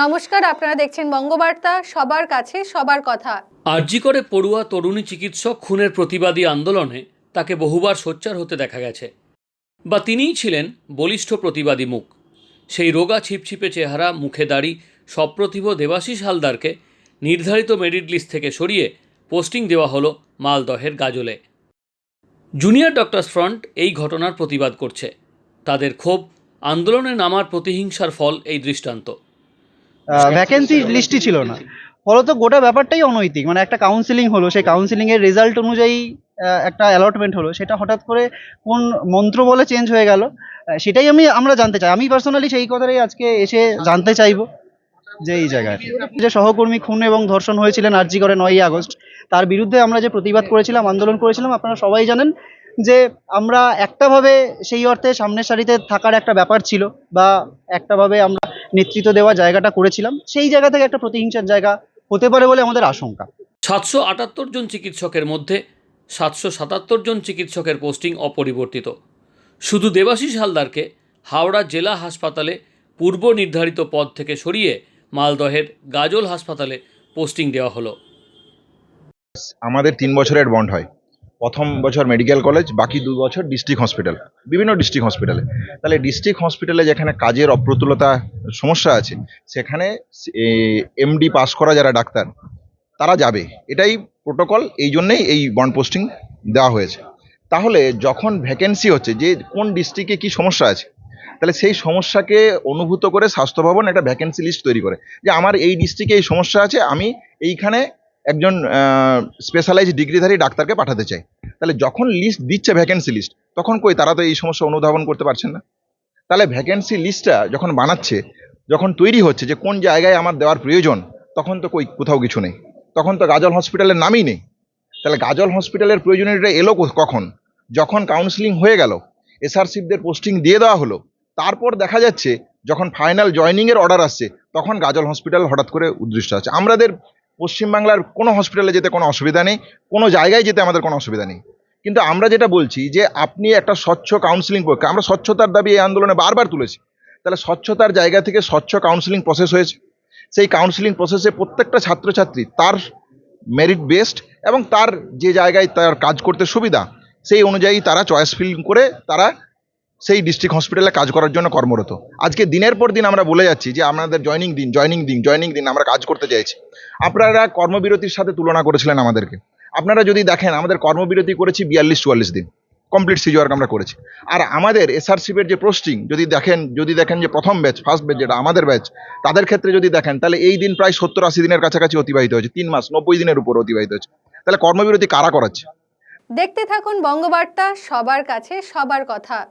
নমস্কার, আপনারা দেখছেন বঙ্গবার্তা, সবার কাছে সবার কথা। আরজি করে পড়ুয়া তরুণী চিকিৎসক খুনের প্রতিবাদী আন্দোলনে তাকে বহুবার সোচ্চার হতে দেখা গেছে। বা তিনিই ছিলেন বলিষ্ঠ প্রতিবাদী মুখ। সেই রোগা ছিপছিপে চেহারা, মুখে দাড়ি, সপ্রতিভ দেবাশিস হালদারকে নির্ধারিত মেরিট লিস্ট থেকে সরিয়ে পোস্টিং দেওয়া হলো মালদহের গাজলে। জুনিয়র ডক্টরস ফ্রন্ট এই ঘটনার প্রতিবাদ করছে। তাদের ক্ষোভ, আন্দোলনে নামার প্রতিহিংসার ফল এই দৃষ্টান্ত। ভ্যাকেন্সি লিস্টই ছিল না। ফলত গোটা ব্যাপারটাই অনৈতিক। মানে একটা কাউন্সিলিং হলো সেই কাউন্সিলিং এর রেজাল্ট অনুযায়ী একটা অ্যালটমেন্ট হলো। সেটা হঠাৎ করে কোন মন্ত্র বলে চেঞ্জ হয়ে গেল সেটাই আমি আমরা জানতে চাই। আমি পার্সোনালি সেই কথাটাই আজকে এসে জানতে চাইব যে এই জায়গায়। যে সহকর্মী খুন এবং ধর্ষণ হয়েছিলেন আরজি করে নয়ই আগস্ট তার বিরুদ্ধে আমরা যে প্রতিবাদ করেছিলাম আন্দোলন করেছিলাম আপনারা সবাই জানেন যে আমরা একটাভাবে সেই অর্থে সামনের সারিতে থাকার একটা ব্যাপার ছিল বা একটাভাবে আমরা নেতৃত্ব দেওয়ার জায়গাটা করেছিলাম সেই জায়গা থেকে একটা প্রতিহিংসার জায়গা হতে পারে বলে আমাদের আশঙ্কা। সাতশো আটাত্তর জন চিকিৎসকের মধ্যে সাতশো সাতাত্তর জন চিকিৎসকের পোস্টিং অপরিবর্তিত। শুধু দেবাশিস হালদারকে হাওড়া জেলা হাসপাতালে পূর্ব নির্ধারিত পদ থেকে সরিয়ে মালদহের গাজল হাসপাতালে পোস্টিং দেওয়া হলো। আমাদের তিন বছরের বন্ড হয়। প্রথম বছর মেডিকেল কলেজ বাকি দু বছর ডিস্ট্রিক্ট হসপিটাল বিভিন্ন ডিস্ট্রিক্ট হসপিটালে তাহলে ডিস্ট্রিক্ট হসপিটালে যেখানে কাজের অপ্রতুলতা সমস্যা আছে, সেখানে এমডি পাস করা যারা ডাক্তার, তারা যাবে। এটাই প্রোটোকল এই জন্যেই এই বন্ড পোস্টিং দেওয়া হয়েছে। তাহলে যখন ভ্যাকেন্সি হচ্ছে, যে কোন ডিস্ট্রিক্টে কি সমস্যা আছে, তাহলে সেই সমস্যাকে অনুভূত করে স্বাস্থ্য ভবন একটা ভ্যাকেন্সি লিস্ট তৈরি করে। যে আমার এই ডিস্ট্রিক্টে এই সমস্যা আছে, আমি এইখানে একজন স্পেশালাইজ ডিগ্রিধারী ডাক্তারকে পাঠাতে চাই। তাহলে যখন লিস্ট দিচ্ছে ভ্যাকেন্সি লিস্ট তখন কই তারা তো এই সমস্যা অনুধাবন করতে পারছেন না? তাহলে ভ্যাকেন্সি লিস্টটা যখন বানাচ্ছে, যখন তৈরি হচ্ছে যে কোন জায়গায় আমার দেওয়ার প্রয়োজন, তখন তো কই কোথাও কিছু নেই। তখন তো গাজল হসপিটালের নামই নেই। তাহলে গাজল হসপিটালের প্রয়োজনীয়টা এলো কখন? যখন কাউন্সিলিং হয়ে গেল এসআরসিপদের পোস্টিং দিয়ে দেওয়া হলো, তারপর দেখা যাচ্ছে যখন ফাইনাল জয়নিংয়ের অর্ডার আসছে, তখন গাজল হসপিটাল হঠাৎ করে উদ্দৃষ্ট আছে আমাদের পশ্চিমবাংলার কোনো হসপিটালে যেতে কোনো অসুবিধা নেই, কোনো জায়গায় যেতে আমাদের কোনো অসুবিধা নেই। কিন্তু আমরা যেটা বলছি যে আপনি একটা স্বচ্ছ কাউন্সিলিং প্রক্রিয়া আমরা স্বচ্ছতার দাবি এই আন্দোলনে বারবার তুলেছি। তাহলে স্বচ্ছতার জায়গা থেকে স্বচ্ছ কাউন্সিলিং প্রসেস হয়েছে। সেই কাউন্সিলিং প্রসেসে প্রত্যেকটা ছাত্রছাত্রী তার মেরিট বেসড এবং তার যে জায়গায় তার কাজ করতে সুবিধা, সেই অনুযায়ী তারা চয়েস ফিল করে তারা সেই ডিস্ট্রিক্ট হসপিটালে কাজ করার জন্য কর্মরত। আজকে দিনের পর দিন আমরা বলে যাচ্ছি যে, আমাদের জয়নিং দিন জয়নিং দিন জয়নিং দিন আমরা কাজ করতে চাইছি। আপনারা কর্মবিরতির সাথে তুলনা করেছিলেন আমাদেরকে। আপনারা যদি দেখেন, আমাদের কর্মবিরতি করেছি বিয়াল্লিশ চুয়াল্লিশ দিন। কমপ্লিট সিজ ওয়ার্ক আমরা করেছি। আর আমাদের এসআরসিপের যে পোস্টিং যদি দেখেন যদি দেখেন যে প্রথম ব্যাচ ফার্স্ট ব্যাচ যেটা আমাদের ব্যাচ তাদের ক্ষেত্রে যদি দেখেন, তাহলে এই দিন প্রায় সত্তর আশি দিনের কাছাকাছি অতিবাহিত হয়েছে। তিন মাস, নব্বই দিনের উপর অতিবাহিত হয়েছে। তাহলে কর্মবিরতি কারা করাচ্ছে? দেখতে থাকুন বঙ্গবার্তা, সবার কাছে সবার কথা।